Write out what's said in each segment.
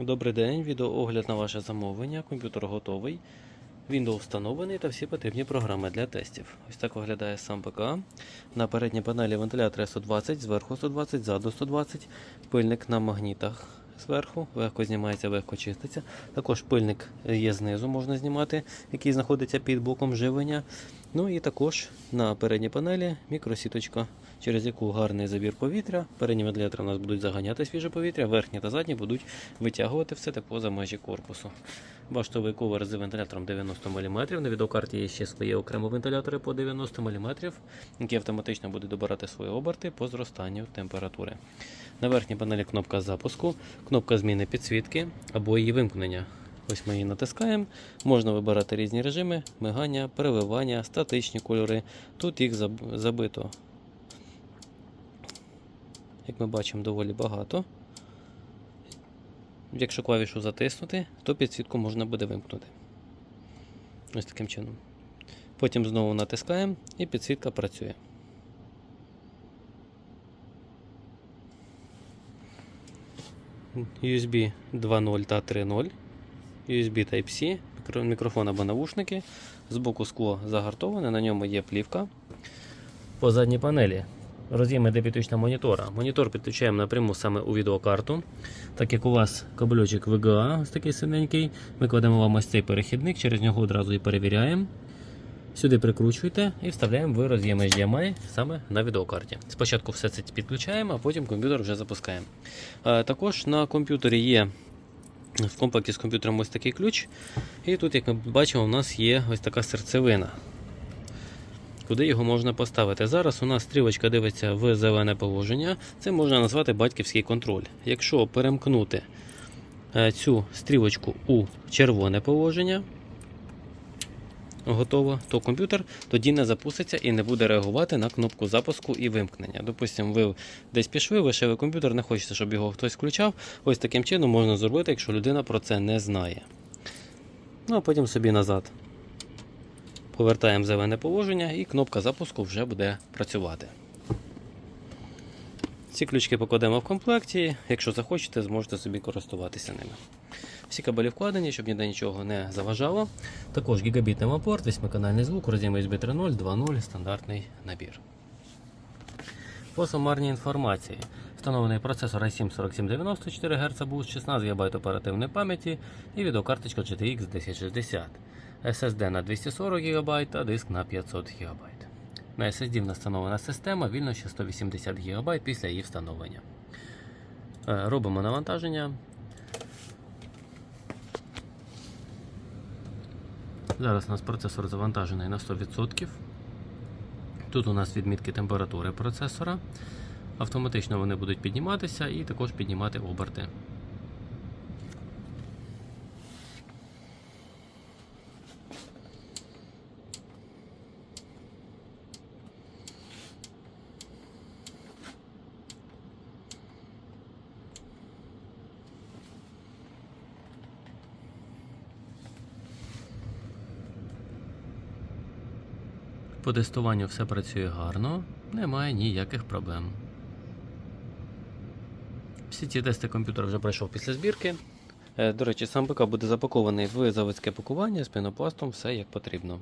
Добрий день, відеоогляд на ваше замовлення. Комп'ютер готовий. Windows встановлений та всі потрібні програми для тестів. Ось так виглядає сам ПК. На передній панелі вентилятора 120, зверху 120, ззаду 120, пильник на магнітах зверху, легко знімається, легко чиститься. Також пильник є знизу, можна знімати, який знаходиться під блоком живлення. Ну і також на передній панелі мікросіточка, через яку гарний забір повітря. Передні вентилятори у нас будуть заганяти свіже повітря, верхні та задні будуть витягувати все тепло за межі корпусу. Баштовий ковер з вентилятором 90 мм. На відеокарті є ще свої окремо вентилятори по 90 мм, які автоматично будуть добирати свої оберти по зростанню температури. На верхній панелі кнопка запуску, кнопка зміни підсвітки або її вимкнення. Ось ми її натискаємо. Можна вибирати різні режими: мигання, переливання, статичні кольори. Тут їх забито, як ми бачимо, доволі багато. Якщо клавішу затиснути, то підсвітку можна буде вимкнути. Ось таким чином. Потім знову натискаємо і підсвітка працює. USB 2.0 та 3.0. USB Type-C, мікрофон або навушники. Збоку скло загартоване, на ньому є плівка. По задній панелі роз'єми для підключення монітора. Монітор підключаємо напряму саме у відеокарту. Так як у вас кабельочок VGA, ось такий синенький, ми кладемо вам ось цей перехідник, через нього одразу і перевіряємо. Сюди прикручуєте і вставляємо в роз'єм HDMI саме на відеокарті. Спочатку все це підключаємо, а потім комп'ютер вже запускаємо. Е, Також на комп'ютері є в комплекті з комп'ютером ось такий ключ. І тут, як ми бачимо, у нас є ось така серцевина. Куди його можна поставити? Зараз у нас стрілочка дивиться в зелене положення. Це можна назвати батьківський контроль. Якщо перемкнути е, цю стрілочку у червоне положення, готово, то комп'ютер тоді не запуститься і не буде реагувати на кнопку запуску і вимкнення. Допустимо, ви десь пішли, лишили комп'ютер, не хочете, щоб його хтось включав. Ось таким чином можна зробити, якщо людина про це не знає. Ну а потім собі назад. Повертаємо зелене положення і кнопка запуску вже буде працювати. Ці ключки покладемо в комплекті. Якщо захочете, зможете собі користуватися ними. Всі кабелі вкладені, щоб ніде нічого не заважало. Також гігабітний мапорт, восьмиканальний звук, роз'єм USB 3.0, 2.0, стандартний набір. По сумарній інформації. Встановлений процесор i7 4790 4 Гц буст, 16 ГБ оперативної пам'яті і відеокарточка GTX 1060. SSD на 240 ГБ та диск на 500 ГБ. На SSD встановлена система, вільно ще 180 ГБ після її встановлення. Е, Робимо навантаження. Зараз у нас процесор завантажений на 100%. Тут у нас відмітки температури процесора. Автоматично вони будуть підніматися і також піднімати оберти. По тестуванню все працює гарно, немає ніяких проблем. Всі ці тести комп'ютер вже пройшов після збірки. Е, До речі, сам ПК буде запакований в заводське пакування з пінопластом, все як потрібно.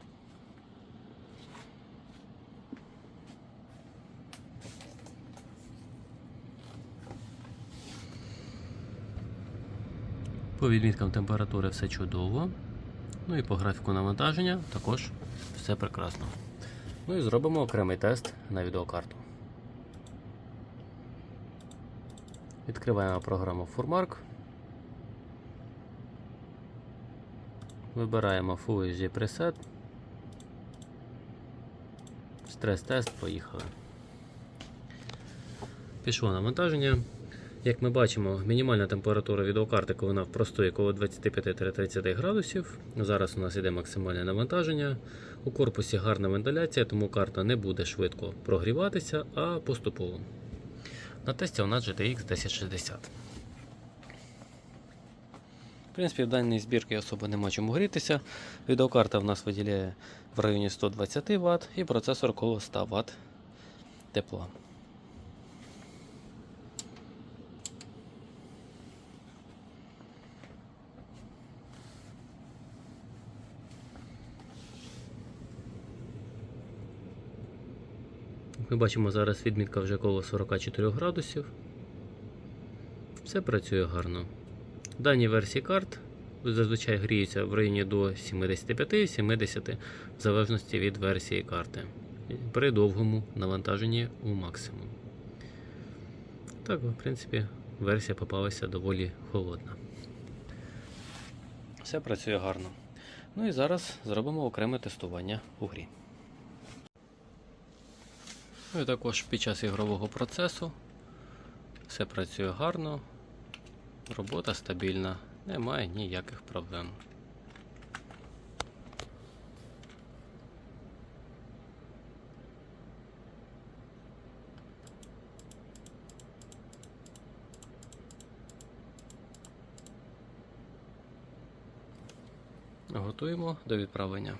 По відміткам температури все чудово. Ну і по графіку навантаження також все прекрасно. Ну і зробимо окремий тест на відеокарту. Відкриваємо програму Furmark. Вибираємо Full Preset. Стрес-тест, поїхали. Пішло навантаження. Як ми бачимо, мінімальна температура відеокарти, вона простої коло 25-30 градусів. Зараз у нас йде максимальне навантаження. У корпусі гарна вентиляція, тому карта не буде швидко прогріватися, а поступово. На тесті у нас GTX 1060. В принципі, в даній збірці особо нема чому грітися. Відеокарта в нас виділяє в районі 120 Вт і процесор коло 100 Вт тепла. Ми бачимо зараз відмітка вже коло 44 градусів. Все працює гарно. В даній версії карт зазвичай гріються в районі до 75-70 в залежності від версії карти. При довгому навантаженні у максимум. Так, в принципі, версія попалася доволі холодна. Все працює гарно. Ну і зараз зробимо окреме тестування у грі. Ну і також під час ігрового процесу все працює гарно, робота стабільна, немає ніяких проблем. Готуємо до відправлення.